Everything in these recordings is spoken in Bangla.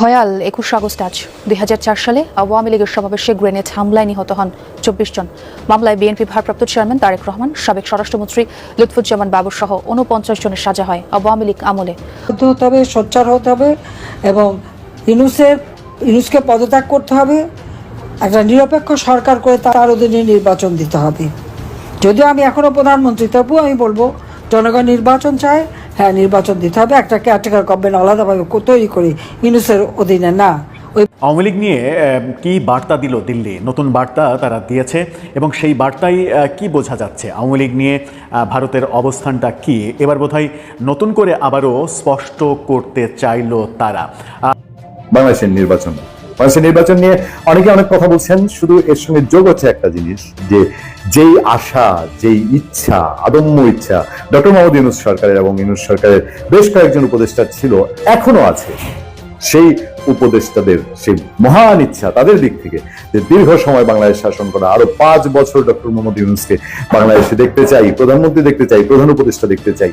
ভয়াল একুশ আগস্ট আজ দু হাজার চার সালে আওয়ামী লীগের সমাবেশে গ্রেনেড হামলায় নিহত হন চব্বিশ জন। মামলায় বিএনপি ভারপ্রাপ্ত চেয়ারম্যান তারেক রহমান, সাবেক স্বরাষ্ট্রমন্ত্রী লুৎফুজ্জামান বাবু সহ উনপঞ্চাশ জনের সাজা হয় আওয়ামী লীগ আমলে। হতে হবে, সোচ্চার হতে হবে এবং ইনুসের ইনুসকে পদত্যাগ করতে হবে। একটা নিরপেক্ষ সরকার করে তার অধীনে নির্বাচন দিতে হবে। যদিও আমি এখনও প্রধানমন্ত্রী, তবুও আমি বলব, জনগণ নির্বাচন চায় হ্যাঁ নির্বাচন দিতে হবে। একটা কেয়ারটেকার গভর্নমেন্ট আলাদাভাবে তৈরি করে। ইনুসের অধীনে না। আওয়ামী লীগ নিয়ে কি বার্তা দিল দিল্লি? নতুন বার্তা তারা দিয়েছে এবং সেই বার্তায় আহ, কি বোঝা যাচ্ছে? আওয়ামী লীগ নিয়ে ভারতের অবস্থানটা কি? এবার বোধহয় নতুন করে আবারও স্পষ্ট করতে চাইলো তারা। আহ, বাংলাদেশের নির্বাচন। বাংলাদেশের নির্বাচন নিয়ে অনেকে অনেক কথা বলছেন, শুধু এর সঙ্গে যোগ হচ্ছে একটা জিনিস, যে যেই আশা, যেই ইচ্ছা, আদম্য ইচ্ছা, ডক্টর মোহাম্মদ ইউনুস সরকারের এবং ইউনুস সরকারের বেশ কয়েকজন উপদেষ্টা ছিল, এখনও আছে। সেই উপদেষ্টাদের, সেই মহান ইচ্ছা তাদের দিক থেকে, যে দীর্ঘ সময় বাংলাদেশ শাসন করা, আরও পাঁচ বছর ডক্টর মোহাম্মদ ইউনুসকে বাংলাদেশে দেখতে চাই, প্রধানমন্ত্রী দেখতে চাই, প্রধান উপদেষ্টা দেখতে চাই।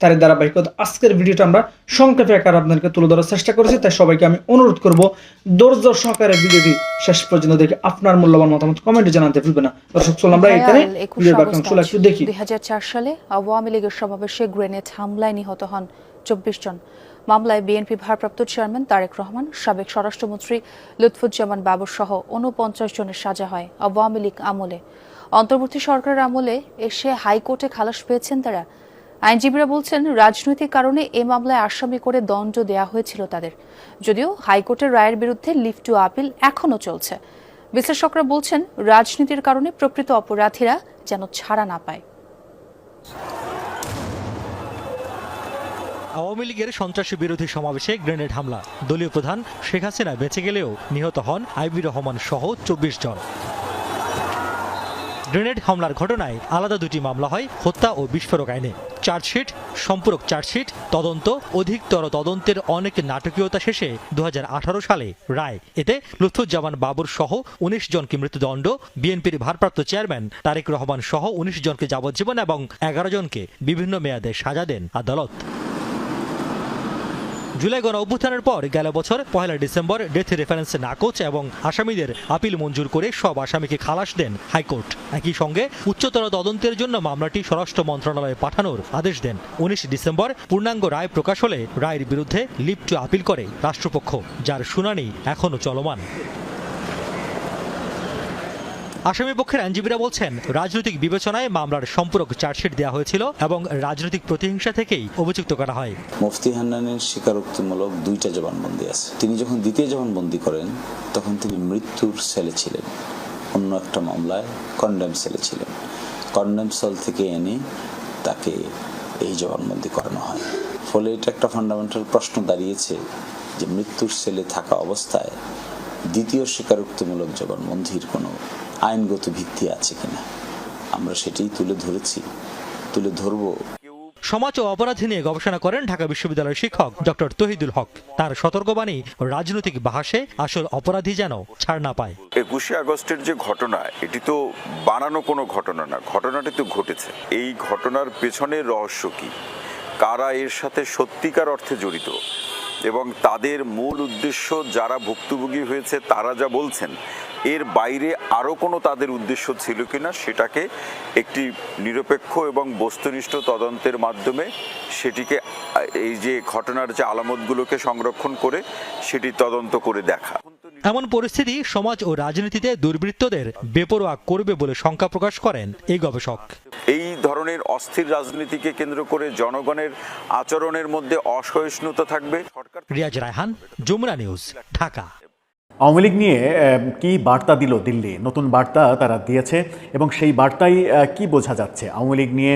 তার ধারাবাহিকতা। আজকের ভিডিওটা আমরা সংক্ষেপে আকার আপনাদেরকে তুলে ধরার চেষ্টা করেছি তাই সবাইকে আমি অনুরোধ করব ধৈর্য সহকারে ভিডিওটি শেষ পর্যন্ত দেখে আপনার মূল্যবান মতামত কমেন্টে জানাতে ভুলবেন না। দর্শক চলুন আমরা এখানে একটু দেখি। দুই সালে আওয়ামী লীগের সমাবেশে গ্রেনেড হামলায় নিহত হন চব্বিশ জন। মামলায় বিএনপি ভারপ্রাপ্ত চেয়ারম্যান তারেক রহমান সাবেক স্বরাষ্ট্রমন্ত্রী লুৎফুজ্জামান বাবু সহ উনপঞ্চাশ জনের সাজা হয় আওয়ামী লীগ আমলে। অন্তর্বর্তী সরকারের আমলে এসে হাইকোর্টে খালাস পেয়েছেন তারা। আইনজীবীরা বলছেন, রাজনৈতিক কারণে এ মামলায় আসামি করে দণ্ড দেয়া হয়েছিল তাদের। যদিও হাইকোর্টের রায়ের বিরুদ্ধে লিভ টু আপিল এখনও চলছে। বিশ্লেষকরা বলছেন, রাজনীতির কারণে প্রকৃত অপরাধীরা যেন ছাড়া না পায়। আওয়ামী লীগের সন্ত্রাসী বিরোধী সমাবেশে গ্রেনেড হামলা। দলীয় প্রধান শেখ হাসিনা বেঁচে গেলেও নিহত হন আইবি রহমান সহ চব্বিশ জন। গ্রেনেড হামলার ঘটনায় আলাদা দুটি মামলা হয় হত্যা ও বিস্ফোরক আইনে। চার্জশিট, সম্পূরক চার্জশিট, তদন্ত, অধিকতর তদন্তের অনেক নাটকীয়তা শেষে দু হাজার আঠারো সালে রায়। এতে লুৎফুজ্জামান বাবর সহ উনিশ জনকে মৃত্যুদণ্ড, বিএনপির ভারপ্রাপ্ত চেয়ারম্যান তারেক রহমান সহ উনিশ জনকে যাবজ্জীবন এবং এগারো জনকে বিভিন্ন মেয়াদে সাজা দেন আদালত। জুলাই গণ অভ্যুত্থানের পর গেল বছর পহেলা ডিসেম্বর ডেথ রেফারেন্স নাকচ এবং আসামিদের আপিল মঞ্জুর করে সব আসামিকে খালাস দেন হাইকোর্ট। একই সঙ্গে উচ্চতর তদন্তের জন্য মামলাটি স্বরাষ্ট্র মন্ত্রণালয়ে পাঠানোর আদেশ দেন। উনিশ ডিসেম্বর পূর্ণাঙ্গ রায় প্রকাশ হলে রায়ের বিরুদ্ধে লিপ্ট আপিল করে রাষ্ট্রপক্ষ, যার শুনানি এখনও চলমান। আসামি পক্ষের আইনজীবীরা বলছেন, রাজনৈতিক বিবেচনায় মামলার সম্পূরক চার্জশিট দেওয়া হয়েছিল এবং রাজনৈতিক প্রতিহিংসা থেকেই অভিযুক্ত করা হয়। মুফতি হান্নানের স্বীকারোক্তিমূলক দুইটা জবানবন্দি আছে। তিনি যখন দ্বিতীয় জবানবন্দি করেন, তখন তিনি মৃত্যুর সেলে ছিলেন। অন্য একটা মামলায় কন্ডেম সেলে ছিলেন। কন্ডেম সেল থেকে এনে তাকে এই জবানবন্দি করানো হয়। ফলে এটা একটা ফান্ডামেন্টাল প্রশ্ন দাঁড়িয়েছে যে মৃত্যুর সেলে থাকা অবস্থায় দ্বিতীয় স্বীকারোক্তিমূলক জবানবন্দির কোনো আইনগত ভিত্তি আছে কিনা? আমরা সেটাই তুলে ধরেছি তুলে ধরবো। সমাজ ও অপরাধী নিয়ে গবেষণা করেন ঢাকা বিশ্ববিদ্যালয়ের শিক্ষক ডক্টর তহিদুল হক। তার সতর্কবাণী রাজনৈতিক বাহাসে আসল অপরাধী যেন ছাড় না পায়। একুশে আগস্টের যে ঘটনা এটি তো বানানো কোনো ঘটনা না ঘটনাটি তো ঘটেছে। এই ঘটনার পেছনে রহস্য কি? কারা এর সাথে সত্যিকার অর্থে জড়িত? এবং তাদের মূল উদ্দেশ্য যারা ভুক্তভোগী হয়েছে তারা যা বলছেন এর বাইরে আরও কোনো তাদের উদ্দেশ্য ছিল কিনা সেটাকে একটি নিরপেক্ষ এবং বস্তুনিষ্ঠ তদন্তের মাধ্যমে সেটিকে এই যে ঘটনার যে আলামতগুলোকে সংরক্ষণ করে সেটি তদন্ত করে দেখা। এমন পরিস্থিতি সমাজ ও রাজনীতিতে দুর্বৃত্তদের বেপরোয়া করবে বলে শঙ্কা প্রকাশ করেন এই গবেষক। এই ধরনের অস্থির রাজনীতিকে কেন্দ্র করে জনগণের আচরণের মধ্যে অসহিষ্ণুতা থাকবে। সরকার রিয়াজ রায়হান যমুনা নিউজ ঢাকা। আওয়ামী লীগ নিয়ে কি বার্তা দিল দিল্লি? নতুন বার্তা তারা দিয়েছে এবং সেই বার্তাই কি বোঝা যাচ্ছে? আওয়ামী লীগ নিয়ে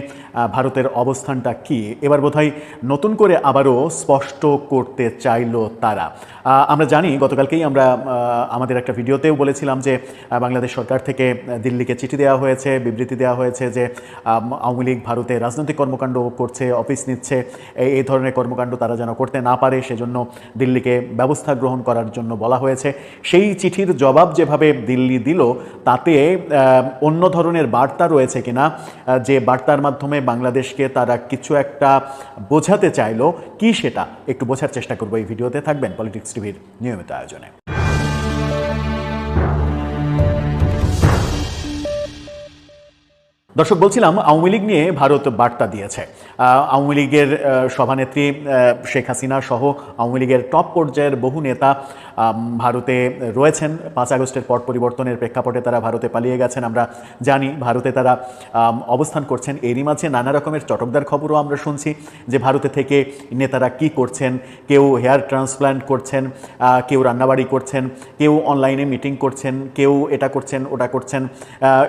ভারতের অবস্থানটা কি? এবার বোধহয় নতুন করে আবারও স্পষ্ট করতে চাইলো তারা। আমরা জানি, গতকালকেই আমরা আমাদের একটা ভিডিওতেও বলেছিলাম যে বাংলাদেশ সরকার থেকে দিল্লিকে চিঠি দেওয়া হয়েছে, বিবৃতি দেওয়া হয়েছে যে আওয়ামী লীগ ভারতে রাজনৈতিক কর্মকাণ্ড করছে, অফিস নিচ্ছে এই ধরনের কর্মকাণ্ড তারা যেন করতে না পারে, সেজন্য দিল্লিকে ব্যবস্থা গ্রহণ করার জন্য বলা হয়েছে। সেই চিঠির জবাব যেভাবে দিল্লি দিল, তাতে অন্য ধরনের বার্তা রয়েছে কিনা যে বার্তার মাধ্যমে বাংলাদেশকে তারা কিছু একটা বোঝাতে চাইলো, কি সেটা একটু বোঝার চেষ্টা করব এই ভিডিওতে। থাকবেন পলিটিক্স টিভির নিয়মিত আয়োজনে। দর্শক, বলছিলাম আওয়ামী লীগ নিয়ে ভারত বার্তা দিয়েছে। আওয়ামী লীগের সভানেত্রী শেখ হাসিনা সহ আওয়ামী লীগের টপ পর্যায়ের বহু নেতা ভারতে রয়েছেন। পাঁচ আগস্টের পট পরিবর্তনের প্রেক্ষাপটে তারা ভারতে পালিয়ে গেছেন। আমরা জানি ভারতে তারা অবস্থান করছেন এরই মাঝে। নানা রকমের চটকদার খবরও আমরা শুনছি যে ভারতে থেকে নেতারা কি করছেন, কেউ হেয়ার ট্রান্সপ্ল্যান্ট করছেন কেউ রান্নাবাড়ি করছেন, কেউ অনলাইনে মিটিং করছেন, কেউ এটা করছেন, ওটা করছেন।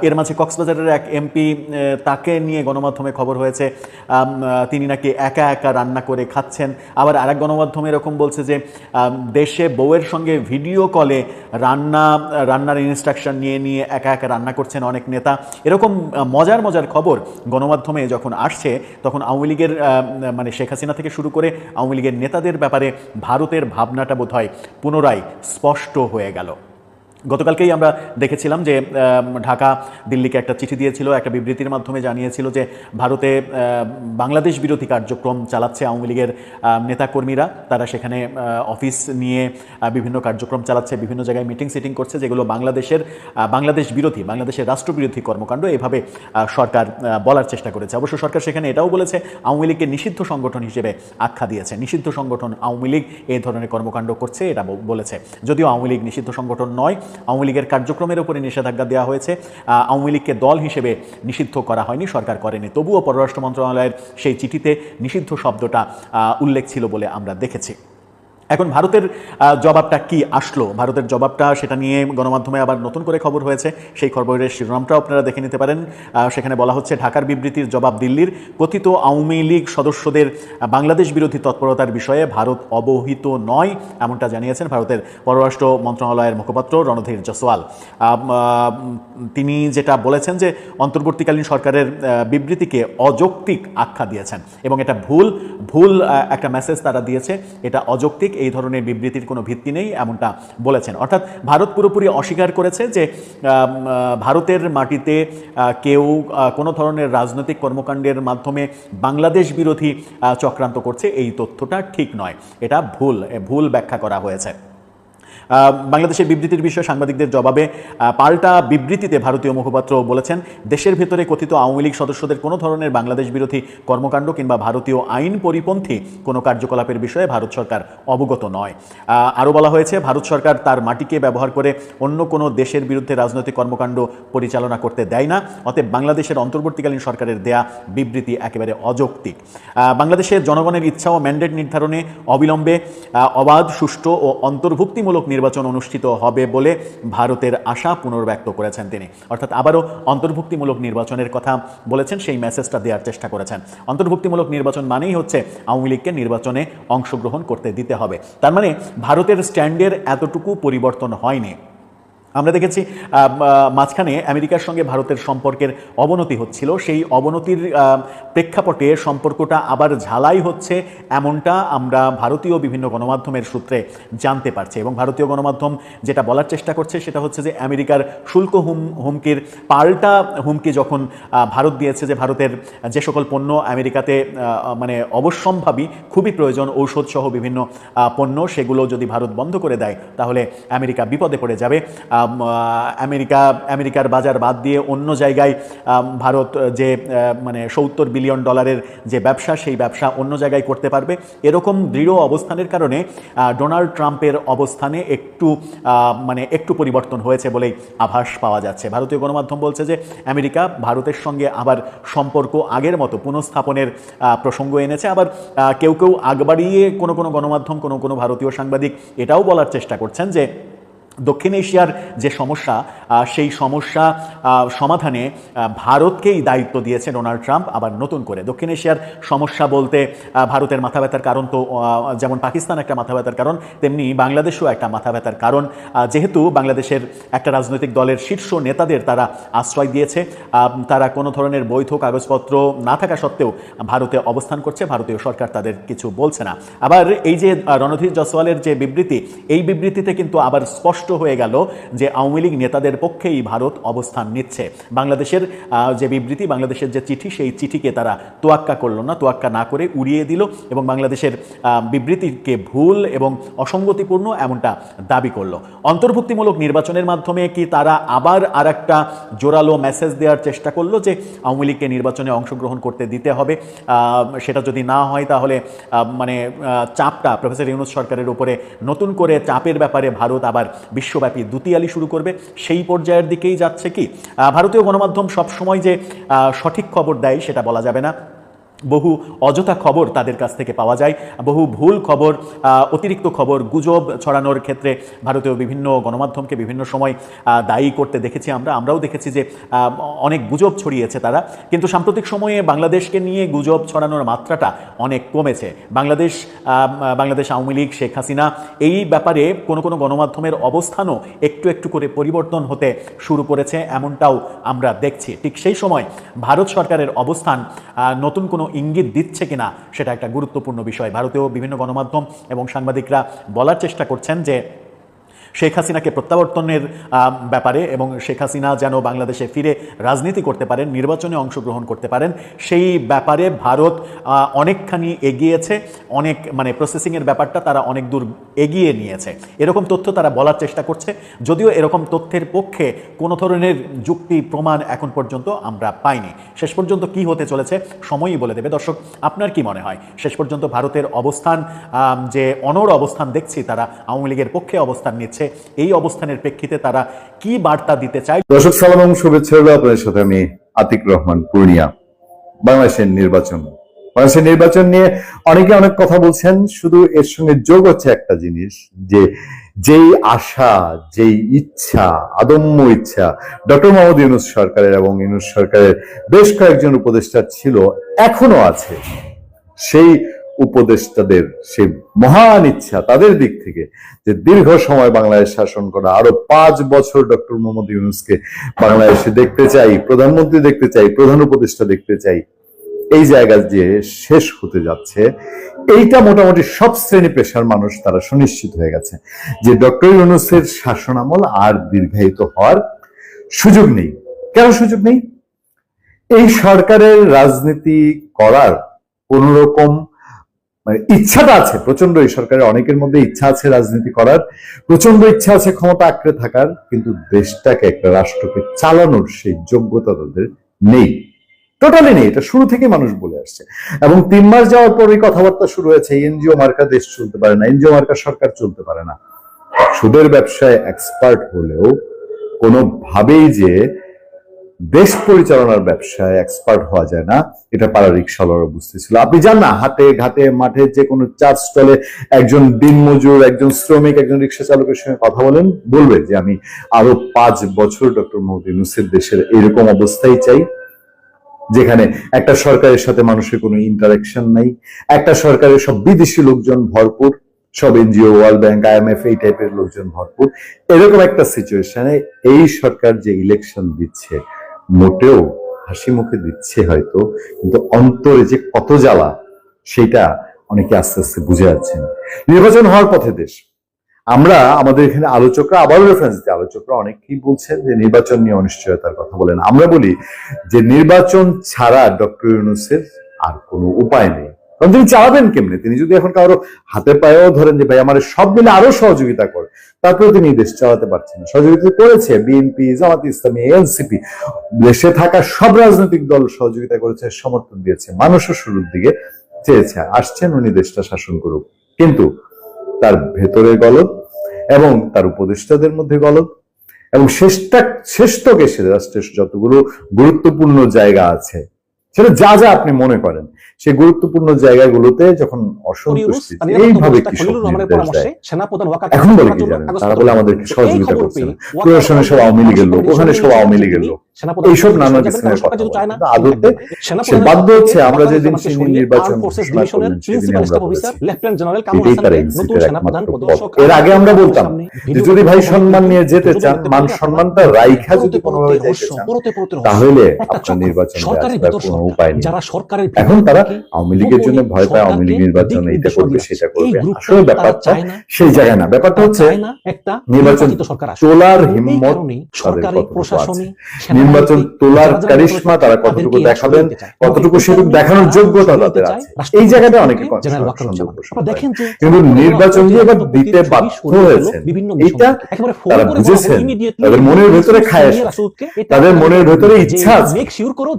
এর মাঝে কক্সবাজারের এক এমপি তাকে নিয়ে গণমাধ্যমে খবর হয়েছে তিনি নাকি একা একা রান্না করে খাচ্ছেন। আবার আরেক গণমাধ্যমে এরকম বলছে যে দেশে বউয়ের সঙ্গে ভিডিও কলে রান্না, রান্নার ইনস্ট্রাকশন নিয়ে নিয়ে একা একা রান্না করছেন অনেক নেতা। এরকম মজার মজার খবর গণমাধ্যমে যখন আসছে, তখন আওয়ামী লীগের মানে শেখ হাসিনা থেকে শুরু করে আওয়ামী লীগের নেতাদের ব্যাপারে ভারতের ভাবনাটা বোধ হয় পুনরায় স্পষ্ট হয়ে গেল। গতকালকেই আমরা দেখেছিলাম যে ঢাকা দিল্লিকে একটা চিঠি দিয়েছিল, একটা বিবৃতির মাধ্যমে জানিয়েছিল যে, ভারতে বাংলাদেশ বিরোধী কার্যক্রম চালাচ্ছে আওয়ামী লীগের নেতাকর্মীরা। তারা সেখানে অফিস নিয়ে বিভিন্ন কার্যক্রম চালাচ্ছে, বিভিন্ন জায়গায় মিটিং সিটিং করছে, যেগুলো বাংলাদেশের বাংলাদেশ বিরোধী, বাংলাদেশের রাষ্ট্রবিরোধী কর্মকাণ্ড। এভাবে সরকার বলার চেষ্টা করেছে। অবশ্য সরকার সেখানে এটাও বলেছে, আওয়ামী লীগকে নিষিদ্ধ সংগঠন হিসেবে আখ্যা দিয়েছে। নিষিদ্ধ সংগঠন আওয়ামী লীগ এই ধরনের কর্মকাণ্ড করছে, এটা বলেছে। যদিও আওয়ামী লীগ নিষিদ্ধ সংগঠন নয় আওয়ামী লীগের কার্যক্রমের উপরে নিষেধাজ্ঞা দেওয়া হয়েছে। আওয়ামী লীগকে দল হিসেবে নিষিদ্ধ করা হয়নি, সরকার করেনি। তবুও পররাষ্ট্র মন্ত্রণালয়ের সেই চিঠিতে নিষিদ্ধ শব্দটা উল্লেখ ছিল বলে আমরা দেখেছি। এখন ভারতের জবাবটা কি আসলো? ভারতের জবাবটা সেটা নিয়ে গণমাধ্যমে আবার নতুন করে খবর হয়েছে। সেই খবরের শিরোনামটাও আপনারা দেখে নিতে পারেন। সেখানে বলা হচ্ছে, ঢাকার বিবৃতির জবাব দিল্লির। কথিত আওয়ামী লীগ সদস্যদের বাংলাদেশ বিরোধী তৎপরতার বিষয়ে ভারত অবহিত নয়, এমনটা জানিয়েছেন ভারতের পররাষ্ট্র মন্ত্রণালয়ের মুখপাত্র রণধীর জসওয়াল তিনি যেটা বলেছেন যে, অন্তর্বর্তীকালীন সরকারের বিবৃতিকে অযৌক্তিক আখ্যা দিয়েছেন এবং এটা ভুল ভুল একটা মেসেজ তারা দিয়েছে। এটা অযৌক্তিক এই ধরনের বিবৃতির কোনো ভিত্তি নেই, এমনটা বলেছেন। অর্থাৎ ভারত পুরোপুরি অস্বীকার করেছে যে ভারতের মাটিতে কেউ কোনো ধরনের রাজনৈতিক কর্মকাণ্ডের মাধ্যমে বাংলাদেশ বিরোধী চক্রান্ত করছে, এই তথ্যটা ঠিক নয়। এটা ভুল ভুল ব্যাখ্যা করা হয়েছে। বাংলাদেশের বিবৃতির বিষয়ে সাংবাদিকদের জবাবে পাল্টা বিবৃতিতে ভারতীয় মুখপাত্র বলেছেন, দেশের ভেতরে কথিত আওয়ামী লীগ সদস্যদের কোনো ধরনের বাংলাদেশ বিরোধী কর্মকাণ্ড কিংবা ভারতীয় আইন পরিপন্থী কোনো কার্যকলাপের বিষয়ে ভারত সরকার অবগত নয়। আরও বলা হয়েছে, ভারত সরকার তার মাটিকে ব্যবহার করে অন্য কোনো দেশের বিরুদ্ধে রাজনৈতিক কর্মকাণ্ড পরিচালনা করতে দেয় না, অতএব বাংলাদেশের অন্তর্বর্তীকালীন সরকারের দেয়া বিবৃতি একেবারে অযৌক্তিক। বাংলাদেশের জনগণের ইচ্ছা ও ম্যান্ডেট নির্ধারণে অবিলম্বে অবাধ, সুষ্ঠু ও অন্তর্ভুক্তিমূলক নির্বাচন অনুষ্ঠিত হবে বলে ভারতের আশা পুনর্ব্যক্ত করেছেন তিনি। অর্থাৎ আবারও অন্তর্ভুক্তিমূলক নির্বাচনের কথা বলেছেন, সেই মেসেজটা দেওয়ার চেষ্টা করেছেন। অন্তর্ভুক্তিমূলক নির্বাচন মানেই হচ্ছে আওয়ামী লীগকে নির্বাচনে অংশগ্রহণ করতে দিতে হবে। তার মানে ভারতের স্ট্যান্ডের এতটুকু পরিবর্তন হয়নি। আমরা দেখেছি মাঝখানে আমেরিকার সঙ্গে ভারতের সম্পর্কের অবনতি হচ্ছিল। সেই অবনতির প্রেক্ষাপটে সম্পর্কটা আবার ঝালাই হচ্ছে এমনটা আমরা ভারতীয় বিভিন্ন গণমাধ্যমের সূত্রে জানতে পারছি। এবং ভারতীয় গণমাধ্যম যেটা বলার চেষ্টা করছে সেটা হচ্ছে যে আমেরিকার শুল্ক হুম, হুমকির পাল্টা হুমকি যখন ভারত দিয়েছে যে ভারতের যে সকল পণ্য আমেরিকাতে মানে অবশ্যম্ভাবী, খুবই প্রয়োজন ঔষধ সহ বিভিন্ন পণ্য, সেগুলো যদি ভারত বন্ধ করে দেয়, তাহলে আমেরিকা বিপদে পড়ে যাবে। আমেরিকা, আমেরিকার বাজার বাদ দিয়ে অন্য জায়গায় ভারত যে মানে সত্তর বিলিয়ন ডলারের যে ব্যবসা, সেই ব্যবসা অন্য জায়গায় করতে পারবে। এরকম দৃঢ় অবস্থানের কারণে ডোনাল্ড ট্রাম্পের অবস্থানে একটু মানে একটু পরিবর্তন হয়েছে বলেই আভাস পাওয়া যাচ্ছে। ভারতীয় গণমাধ্যম বলছে যে, আমেরিকা ভারতের সঙ্গে আবার সম্পর্ক আগের মতো পুনঃস্থাপনের প্রসঙ্গ এনেছে। আবার কেউ কেউ আগ বাড়িয়ে কোনো কোনো গণমাধ্যম, কোনো কোনো ভারতীয় সাংবাদিক এটাও বলার চেষ্টা করছেন যে দক্ষিণ এশিয়ার যে সমস্যা সেই সমস্যা সমাধানে ভারতকেই দায়িত্ব দিয়েছে ডোনাল্ড ট্রাম্প আবার নতুন করে। দক্ষিণ এশিয়ার সমস্যা বলতে ভারতের মাথা ব্যথার কারণ তো যেমন পাকিস্তান একটা মাথা ব্যথার কারণ, তেমনি বাংলাদেশও একটা মাথা ব্যথার কারণ যেহেতু বাংলাদেশের একটা রাজনৈতিক দলের শীর্ষ নেতাদের তারা আশ্রয় দিয়েছে তারা কোনো ধরনের বৈধ কাগজপত্র না থাকা সত্ত্বেও ভারতে অবস্থান করছে, ভারতীয় সরকার তাদের কিছু বলছে না। আবার এই যে রণধীর জসওয়ালের যে বিবৃতি, এই বিবৃতিতে কিন্তু আবার স্পষ্ট হয়ে গেল যে আওয়ামী লীগ নেতাদের পক্ষেই ভারত অবস্থান নিচ্ছে। বাংলাদেশের যে বিবৃতি, বাংলাদেশের যে চিঠি, সেই চিঠিকে তারা তোয়াক্কা করল না, তোয়াক্কা না করে উড়িয়ে দিল এবং বাংলাদেশের বিবৃতিকে ভুল এবং অসঙ্গতিপূর্ণ এমনটা দাবি করল। অন্তর্ভুক্তিমূলক নির্বাচনের মাধ্যমে কি তারা আবার আর একটা জোরালো মেসেজ দেওয়ার চেষ্টা করল যে আওয়ামী লীগকে নির্বাচনে অংশগ্রহণ করতে দিতে হবে? সেটা যদি না হয় তাহলে মানে চাপটা, প্রফেসর ইউনুস সরকারের উপরে নতুন করে চাপের ব্যাপারে ভারত আবার বিশ্বব্যাপী দুতিয়ালি শুরু করবে। সেই পর্যায়ের দিকেই যাচ্ছে কি? ভারতীয় গণমাধ্যম সবসময় যে সঠিক খবর দেয় সেটা বলা যাবে না। বহু অযথা খবর তাদের কাছ থেকে পাওয়া যায়। বহু ভুল খবর অতিরিক্ত খবর, গুজব ছড়ানোর ক্ষেত্রে ভারতীয় বিভিন্ন গণমাধ্যমকে বিভিন্ন সময় দায়ী করতে দেখেছি আমরা। আমরাও দেখেছি যে অনেক গুজব ছড়িয়েছে তারা। কিন্তু সাম্প্রতিক সময়ে বাংলাদেশকে নিয়ে গুজব ছড়ানোর মাত্রাটা অনেক কমেছে। বাংলাদেশ বাংলাদেশ আওয়ামী লীগ, শেখ হাসিনা, এই ব্যাপারে কোনো কোনো গণমাধ্যমের অবস্থানও একটু একটু করে পরিবর্তন হতে শুরু করেছে, এমনটাও আমরা দেখছি। ঠিক সেই সময় ভারত সরকারের অবস্থান নতুন কোনো ইঙ্গিত দিচ্ছে কিনা সেটা একটা গুরুত্বপূর্ণ বিষয়। ভারতীয় বিভিন্ন গণমাধ্যম এবং সাংবাদিকরা বলার চেষ্টা করছেন যে শেখ হাসিনাকে প্রত্যাবর্তনের ব্যাপারে এবং শেখ হাসিনা যেন বাংলাদেশে ফিরে রাজনীতি করতে পারেন, নির্বাচনে অংশগ্রহণ করতে পারেন, সেই ব্যাপারে ভারত অনেকখানি এগিয়েছে। অনেক মানে প্রসেসিংয়ের ব্যাপারটা তারা অনেক দূর এগিয়ে নিয়েছে। এরকম তথ্য তারা বলার চেষ্টা করছে। যদিও এরকম তথ্যের পক্ষে কোনো ধরনের যুক্তি, প্রমাণ এখন পর্যন্ত আমরা পাইনি। শেষ পর্যন্ত কি হতে চলেছে সময়ই বলে দেবে। দর্শক, আপনার কি মনে হয়? শেষ পর্যন্ত ভারতের অবস্থান যে অনর অবস্থান দেখছি তারা, আওয়ামী লীগের পক্ষে অবস্থান নিচ্ছে এই অবস্থানের প্রেক্ষিতে তারা কি বার্তা দিতে চায়? দর্শক, সালাম এবং শুভেচ্ছা হলো আপনাদের সাথে আমি আতিক রহমান পূর্ণিয়া, বাংলাদেশের নির্বাচন। বাংলাদেশের নির্বাচন নিয়ে অনেকে অনেক কথা বলছেন, শুধু এর সঙ্গে যোগ হচ্ছে একটা জিনিস, যে যেই আশা, যেই ইচ্ছা, আদম্য ইচ্ছা, ডক্টর মোহাম্মদ ইউনুস সরকারের এবং ইউনুস সরকারের বেশ কয়েকজন উপদেষ্টা ছিল, এখনও আছে। সেই উপদেষ্টাদের সেই মহান ইচ্ছা তাদের দিক থেকে যে দীর্ঘ সময় বাংলাদেশ শাসন করা, আরও পাঁচ বছর ডক্টর মোহাম্মদ ইউনুসকে বাংলাদেশে দেখতে চাই, প্রধানমন্ত্রী দেখতে চাই, প্রধান উপদেষ্টা দেখতে চাই, এই জায়গা যে শেষ হতে যাচ্ছে। এইটা মোটামুটি সব শ্রেণি পেশার মানুষ তারা সুনিশ্চিত হয়ে গেছে যে ডক্টর ইউনুসের শাসন আমল আর দীর্ঘায়িত হওয়ার সুযোগ নেই। কেন সুযোগ নেই? এই সরকারের রাজনীতি করার কোন রকম মানে ইচ্ছাটা আছে প্রচণ্ড এই সরকারের অনেকের মধ্যে ইচ্ছা আছে রাজনীতি করার প্রচণ্ড ইচ্ছা আছে ক্ষমতা আঁকড়ে থাকার, কিন্তু দেশটাকে একটা রাষ্ট্রকে চালানোর সেই যোগ্যতা তাদের নেই। টোটালি নেই, এটা শুরু থেকে মানুষ বলে আসছে। এবং তিন মাস যাওয়ার পর এই কথাবার্তা শুরু হয়েছে, এনজিও মার্কা দেশ চলতে পারে না, এনজিও মার্কা সরকার চলতে পারে না। সুদের ব্যবসায় এক্সপার্ট হলেও কোনোভাবেই যে দেশ পরিচালনার ব্যবসায় এক্সপার্ট হওয়া যায় না। এটা পাড়া রিক্সাওয়ালারা বুঝতেছিল। আপনি জান না, হাটে, ঘাটে, মাঠে যে কোনো চা স্টলে একজন দিনমজুর একজন শ্রমিক, একজন রিক্সা চালকের সঙ্গে কথা বলেন, বলবে যে, আমি আরও পাঁচ বছর ডক্টর মোহাম্মদ ইউনুসের দেশের এরকম অবস্থাই চাই, যেখানে একটা সরকারের সাথে মানুষের কোনো ইন্টারাকশন নাই, একটা সরকারের সব বিদেশি লোকজন ভরপুর, সব এনজিও, ওয়ার্ল্ড ব্যাংক আইএমএফ এই টাইপের লোকজন ভরপুর। এরকম একটা সিচুয়েশনে এই সরকার যে ইলেকশন দিচ্ছে মোটেও হাসি মুখে দিচ্ছে হয়তো, কিন্তু অন্তরে যে কত জ্বালা সেটা অনেকে আস্তে আস্তে বুঝে যাচ্ছেন। নির্বাচন হওয়ার পথে দেশ। আমরা, আমাদের এখানে আলোচকরা, আবারও রেফারেন্স দিতে আলোচকরা অনেকেই বলছেন যে নির্বাচন নিয়ে অনিশ্চয়তার কথা বলেন। আমরা বলি যে নির্বাচন ছাড়া ডক্টর ইউনুসের আর কোনো উপায় নেই। কারণ তিনি চালাবেন কেমনে? তিনি যদি এখন কারও হাতে পায়েও ধরেন যে, ভাই, আমার সব মিলে আরও সহযোগিতা করে। তারপরে তিনি দেশ চালাতে পারছেন না। সহযোগিতা করেছে বিএনপি, জামাত ইসলামী, এনসিপি। দেশে থাকা সব রাজনৈতিক দল সহযোগিতা করেছে, সমর্থন দিয়েছে, মানুষও শুরুর দিকে চেয়েছে। আসছেন উনি দেশটা শাসন করুক। কিন্তু তার ভেতরে গলদ এবং তার উপদেষ্টাদের মধ্যে গলদ এবং শেষটা শেষতক এসে রাষ্ট্রের যতগুলো গুরুত্বপূর্ণ জায়গা আছে সেটা যা যা আপনি মনে করেন সেই গুরুত্বপূর্ণ জায়গাগুলোতে যখন অসন্তুষ্টি এইভাবে কি এখন বলে কি জানেন? তারা বলে আমাদেরকে সহযোগিতা করছে প্রশাসনের সব আওয়ামী লীগের লোক ওখানে সব আওয়ামী লীগের লোক। এইসব নানা কথা আদতে বাধ্য হচ্ছে আমরা যেদিন নির্বাচন এর আগে আমরা বলতাম যে যদি ভাই সম্মান নিয়ে যেতে চান মান সম্মানটা রাইখা যদি কোনোভাবে যাইতে চান তাহলে আপনার নির্বাচন কোনো উপায় নেই। যারা সরকারের এখন তারা আওয়ামী লীগের জন্য ভয় পায় আওয়ামী লীগ নির্বাচন এইটা করবে সেটা করবে। আসলে ব্যাপারটা সেই জায়গায় না। ব্যাপারটা হচ্ছে নির্বাচন তোলার হিম্মত সরকারি কতটুকু প্রশাসনী আছে। নির্বাচন তোলার কারিশমা তারা কতটুকু দেখাবেন কতটুকু সেটুকু দেখানোর যোগ্যতা তাদের আছে। এই জায়গাটা অনেকে। দেখেন কিন্তু নির্বাচন দিয়ে এবার দিতে বাধ্য বিভিন্ন এইটা তারা বুঝেছেন। তাদের মনের ভেতরে খায় তাদের মনের ভেতরে ইচ্ছা আছে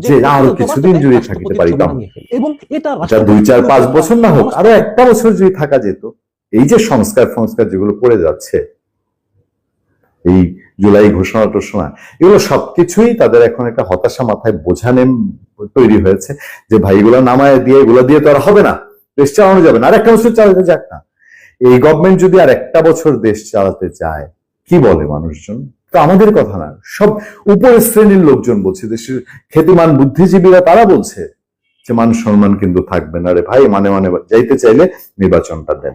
যে আরও কিছুদিন যদি থাকিতে পারিতাম এবং এটা এটা দুই চার পাঁচ বছর না হোক আরও একটা বছর যদি থাকা যেত এই যে সংস্কার সংস্কার যেগুলো করে যাচ্ছে এই জুলাই ঘোষণা টোষণা এগুলো সবকিছুই তাদের এখন একটা হতাশা মাথায় বোঝা নেম তৈরি হয়েছে যে ভাই, এগুলো নামায় দিয়ে, এগুলো দিয়ে তো আর হবে না, দেশ চালানো যাবে না। আর একটা বছর চালাতে যাক না। এই গভর্নমেন্ট যদি আর একটা বছর দেশ চালাতে চায়, কি বলে মানুষজন? তো আমাদের কথা না, সব উপরের শ্রেণির লোকজন বলছে, দেশের খ্যাতিমান বুদ্ধিজীবীরা তারা বলছে যে মান সম্মান কিন্তু থাকবে না রে ভাই মানে মানে যাইতে চাইলে নির্বাচনটা দেন।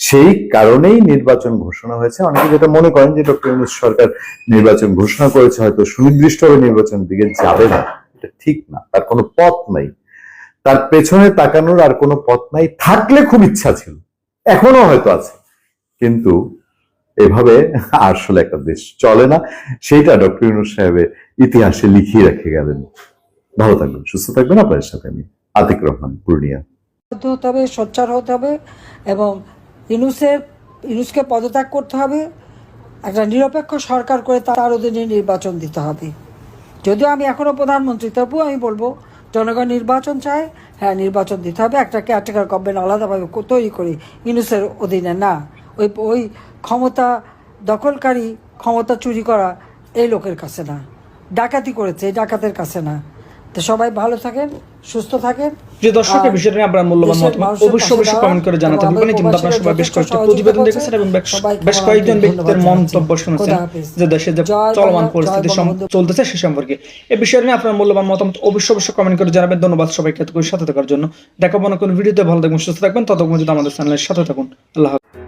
সেই কারণেই নির্বাচন ঘোষণা হয়েছে। অনেকে যেটা মনে করেন যে ডক্টর ইউনূস সরকার নির্বাচন ঘোষণা করেছে, হয়তো সুনির্দিষ্টভাবে নির্বাচনের দিকে যাবে না। এটা ঠিক না, তার কোনো পথ নাই। তার পেছনে তাকানোর আর কোনো পথ নাই। থাকলে খুব ইচ্ছা ছিল এখনও হয়তো আছে। কিন্তু এভাবে আসলে একটা দেশ চলে না। সেইটা ডক্টর ইউনুস সাহেবের ইতিহাসে লিখিয়ে রেখে গেলেন। ভালো থাকবেন, সুস্থ থাকবেন। আপনাদের সাথে আমি আতিক রহমান, পূর্ণিয়া। হতে হবে, সোচ্চার হতে হবে এবং ইনুসের ইনুসকে পদত্যাগ করতে হবে। একটা নিরপেক্ষ সরকার করে তার অধীনে নির্বাচন দিতে হবে। যদিও আমি এখনও প্রধানমন্ত্রী, তবুও আমি বলব, জনগণ নির্বাচন চায় হ্যাঁ নির্বাচন দিতে হবে। একটা কেয়ারটেকার গভর্নমেন্ট আলাদাভাবে তৈরি করে ইনুসের অধীনে না। ওই ওই ক্ষমতা দখলকারী ক্ষমতা চুরি করা এই লোকের কাছে না। ডাকাতি করেছে এই ডাকাতের কাছে না। তো সবাই ভালো থাকেন সুস্থ থাকেন। প্রিয় দর্শক এই আর বিষয়টা নিয়ে আপনার মূল্যবান মানুষের অবশ্যই অবশ্যই কমেন্ট করে জানাতে পারবেন কিন্তু আপনারা সবাই বেশ কয়েকটা প্রতিবেদন দেখেছেন এবং বেশ কয়েকজন ব্যক্তিদের মন্তব্য শুনেছেন যে দেশে যে চলমান পরিস্থিতি। চলতেছে সে সম্পর্কে। এই বিষয় নিয়ে আপনার মূল্যবান মতামত অবশ্যই অবশ্যই কমেন্ট করে জানাবেন। ধন্যবাদ সবাইকে এতক্ষণ সাথে থাকার জন্য। দেখাবো না কোনো ভিডিওতে। ভালো থাকবেন সুস্থ থাকবেন। ততক্ষণ যদি আমাদের চ্যানেলের সাথে থাকুন। আল্লাহ হাফেজ।